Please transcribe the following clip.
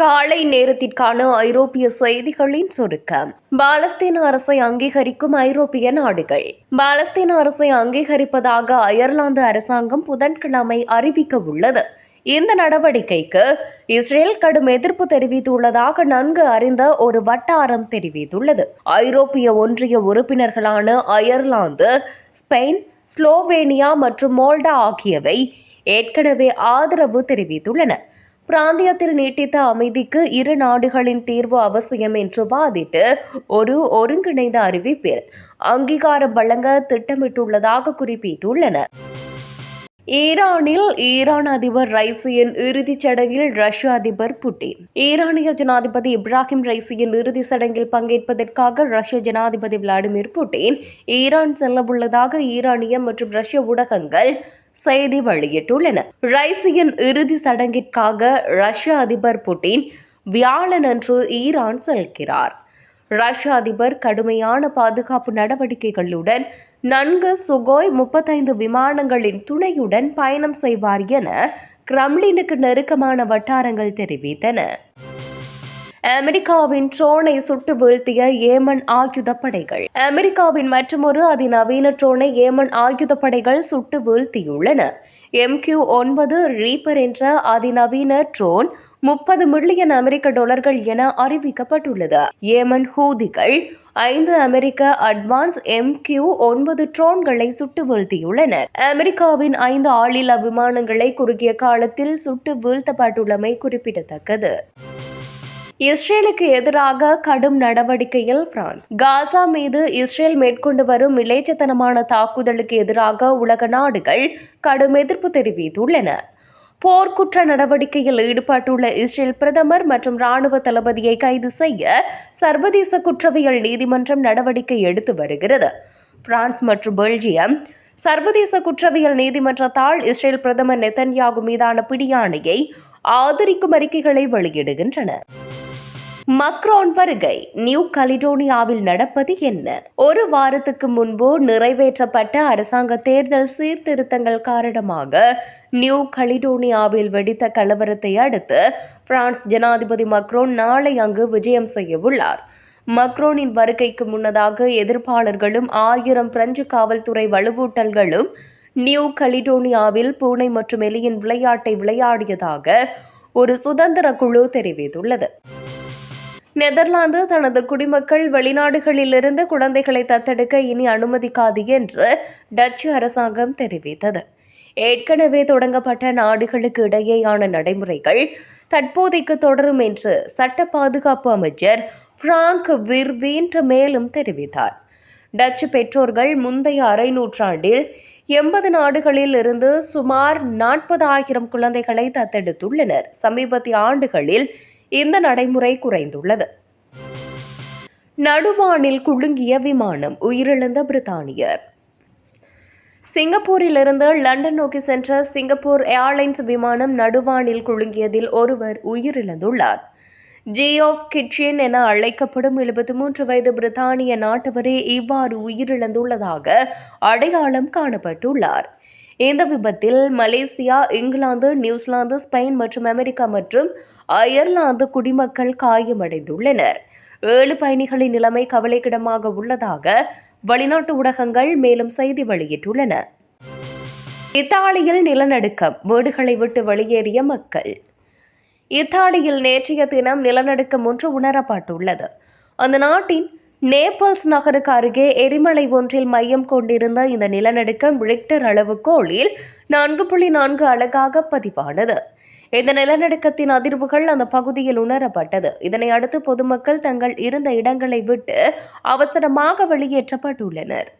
காலை நேரத்திற்கான ஐரோப்பிய செய்திகளின் சுருக்கம். பாலஸ்தீன அரசை அங்கீகரிக்கும் ஐரோப்பிய நாடுகள். பாலஸ்தீன அரசை அங்கீகரிப்பதாக அயர்லாந்து அரசாங்கம் புதன்கிழமை அறிவிக்க உள்ளது. இந்த நடவடிக்கைக்கு இஸ்ரேல் கடும் எதிர்ப்பு தெரிவித்துள்ளதாக நன்கு அறிந்த ஒரு வட்டாரம் தெரிவித்துள்ளது. ஐரோப்பிய ஒன்றிய உறுப்பினர்களான அயர்லாந்து ஸ்பெயின் ஸ்லோவேனியா மற்றும் மோல்டா ஆகியவை ஏற்கனவே ஆதரவு தெரிவித்துள்ளன. பிராந்தியத்தில் நீட்டித்த அமைதிக்கு இரு நாடுகளின் தீர்வு அவசியம் என்று வாதிட்டு ஒரு ஒருங்கிணைந்த அறிவிப்பில் அங்கீகாரம் வழங்க திட்டமிட்டுள்ளதாக குறிப்பிட்டுள்ளனர். ஈரானில் ஈரான் அதிபர் ரைசியின் இறுதிச் சடங்கில் ரஷ்ய அதிபர் புட்டின். ஈரானிய ஜனாதிபதி இப்ராஹிம் ரைசியின் இறுதி சடங்கில் பங்கேற்பதற்காக ரஷ்ய ஜனாதிபதி விளாடிமிர் புட்டின். ஈரான் செல்லவுள்ளதாக ஈரானிய மற்றும் ரஷ்ய ஊடகங்கள் செய்தி வெளியிட்டுள்ளன. ரைசியின் இறுதி சடங்கிற்காக ரஷ்ய அதிபர் புட்டின் வியாழனன்று ஈரான் செல்கிறார். ரஷ்ய அதிபர் கடுமையான பாதுகாப்பு நடவடிக்கைகளுடன் நன்கு சுகோய் முப்பத்தைந்து விமானங்களின் துணையுடன் பயணம் செய்வார் என கிரம்லினுக்கு நெருக்கமான வட்டாரங்கள் தெரிவித்தன. அமெரிக்காவின் ட்ரோனை சுட்டு வீழ்த்திய ஏமன் ஆயுத படைகள் அமெரிக்காவின் மற்றொரு அதிநவீன ட்ரோனை ஏமன் ஆயுத படைகள் சுட்டு வீழ்த்தியுள்ளன. எம்கியூ ஒன்பது ரீப்பர் என்ற அதிநவீன ட்ரோன் முப்பது மில்லியன் அமெரிக்க டாலர்கள் என அறிவிக்கப்பட்டுள்ளது. ஏமன் ஹூதிகள் ஐந்து அமெரிக்க அட்வான்ஸ் எம் கியூ ஒன்பது ட்ரோன்களை சுட்டு வீழ்த்தியுள்ளனர் அமெரிக்காவின் ஐந்து ஆளில்லா விமானங்களை குறுகிய காலத்தில் சுட்டு வீழ்த்தப்பட்டுள்ளமை குறிப்பிடத்தக்கது. இஸ்ரேலுக்கு எதிராக கடும் நடவடிக்கையில் பிரான்ஸ். காசா மீது இஸ்ரேல் மேற்கொண்டு வரும் இளைச்சத்தனமான தாக்குதலுக்கு எதிராக உலக நாடுகள் கடும் எதிர்ப்பு தெரிவித்துள்ளன. போர்க்குற்ற நடவடிக்கையில் ஈடுபட்டுள்ள இஸ்ரேல் பிரதமர் மற்றும் ராணுவ தளபதியை கைது செய்ய சர்வதேச குற்றவியல் நீதிமன்றம் நடவடிக்கை எடுத்து வருகிறது. பிரான்ஸ் மற்றும் பெல்ஜியம் சர்வதேச குற்றவியல் நீதிமன்றத்தால் இஸ்ரேல் பிரதமர் நெத்தன்யாகு மீதான பிடியாணையை ஆதரிக்கும் அறிக்கைகளை வெளியிடுகின்றன. மக்ரோன் வருகை. நியூ கலிடோனியாவில் நடப்பது என்ன? ஒரு வாரத்துக்கு முன்பு நிறைவேற்றப்பட்ட அரசாங்க தேர்தல் சீர்திருத்தங்கள் காரணமாக நியூ கலிடோனியாவில் வெடித்த கலவரத்தை அடுத்து பிரான்ஸ் ஜனாதிபதி மக்ரோன் நாளை அங்கு விஜயம் செய்ய உள்ளார். மக்ரோனின் வருகைக்கு முன்னதாக எதிர்ப்பாளர்களும் ஆயிரம் பிரெஞ்சு காவல்துறை வலுவூட்டல்களும் நியூ கலிடோனியாவில் பூனை மற்றும் எலியின் விளையாட்டை விளையாடியதாக ஒரு சுதந்திர குழு தெரிவித்துள்ளது. நெதர்லாந்து தனது குடிமக்கள் வெளிநாடுகளிலிருந்து குழந்தைகளை தத்தெடுக்க இனி அனுமதிக்காது என்று டச்சு அரசாங்கம் தெரிவித்தது. ஏற்கனவே தொடங்கப்பட்ட நாடுகளுக்கு இடையேயான நடைமுறைகள் தற்போதைக்கு தொடரும் என்று சட்ட பாதுகாப்பு அமைச்சர் பிராங்க் விர்வீன்ட் மேலும் தெரிவித்தார். டச்சு பெற்றோர்கள் முந்தைய அரை நூற்றாண்டில் எண்பது நாடுகளில் இருந்து சுமார் நாற்பதாயிரம் குழந்தைகளை தத்தெடுத்துள்ளனர். சமீபத்திய ஆண்டுகளில் இந்த நடைமுறை குறைந்துள்ளது. நடுவானில் குலுங்கிய விமானம் உயிரிழந்த பிரித்தானியர். சிங்கப்பூரிலிருந்து லண்டன் நோக்கி சென்ற சிங்கப்பூர் ஏர்லைன்ஸ் விமானம் நடுவானில் குலுங்கியதில் ஒருவர் உயிரிழந்துள்ளார். ஜி ஆஃப் கிட்சின் என அழைக்கப்படும் எழுபத்தி மூன்று வயது பிரித்தானிய நாட்டவரே இவ்வாறு உயிரிழந்துள்ளதாக அடையாளம் காணப்பட்டுள்ளார். இந்த விபத்தில் Malaysia England New Zealand Spain மற்றும் அமெரிக்கா மற்றும் அயர்லாந்து குடிமக்கள் காயமடைந்துள்ளனர். ஏழு பயணிகளின் நிலைமை கவலைக்கிடமாக உள்ளதாக வெளிநாட்டு ஊடகங்கள் மேலும் செய்தி வெளியிட்டுள்ளன. இத்தாலியில் நிலநடுக்கம் வீடுகளை விட்டு வெளியேறிய மக்கள். இத்தாலியில் நேற்றைய தினம் நிலநடுக்கம் ஒன்று உணரப்பட்டுள்ளது. அந்த நாட்டின் நேபல்ஸ் நகருக்கு அருகே எரிமலை ஒன்றில் மையம் கொண்டிருந்த இந்த நிலநடுக்கம் ரிக்டர் அளவுகோலில் நான்கு புள்ளி நான்கு அழகாக பதிவானது. இந்த நிலநடுக்கத்தின் அதிர்வுகள் அந்த பகுதியில் உணரப்பட்டது. இதனை அடுத்து பொதுமக்கள் தங்கள் இருந்த இடங்களை விட்டு அவசரமாக வெளியேற்றப்பட்டுள்ளனர்.